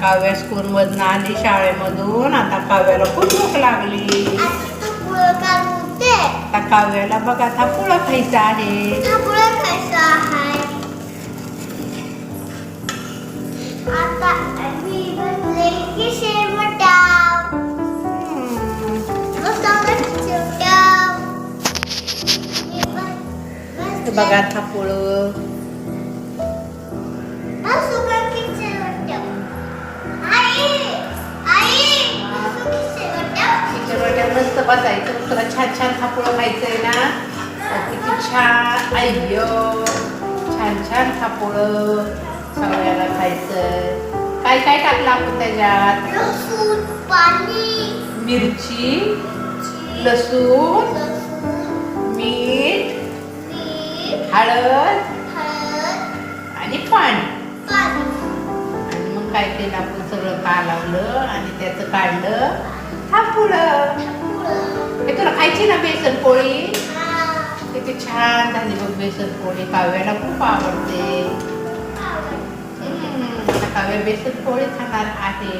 काव्या स्कूलमधून आली शाळेमधून. आता काव्याला खूप भूक लागली. आता काव्याला बघा आता पुळं खायचं आहे. हा पुढं बसायचं. तुला छान छान थापुळं खायचंय ना? तर किती छान अय्यो छान छान थापुळं सगळ्याला खायचं. काय काय टाकलं आपण त्याच्यात? मिरची लसूण मीठ हळद आणि पाणी. आणि मग काय केलं आपण? सगळं कालवलं आणि त्याचं काढलं. थापुळं पुढं हे तुला खायची ना बेसन पोळी हा किती छान झाली बघ बेसन पोळी काव्याला खूप आवडते आवडते. हम्म, आता काव्या बेसन पोळी खाणार आहे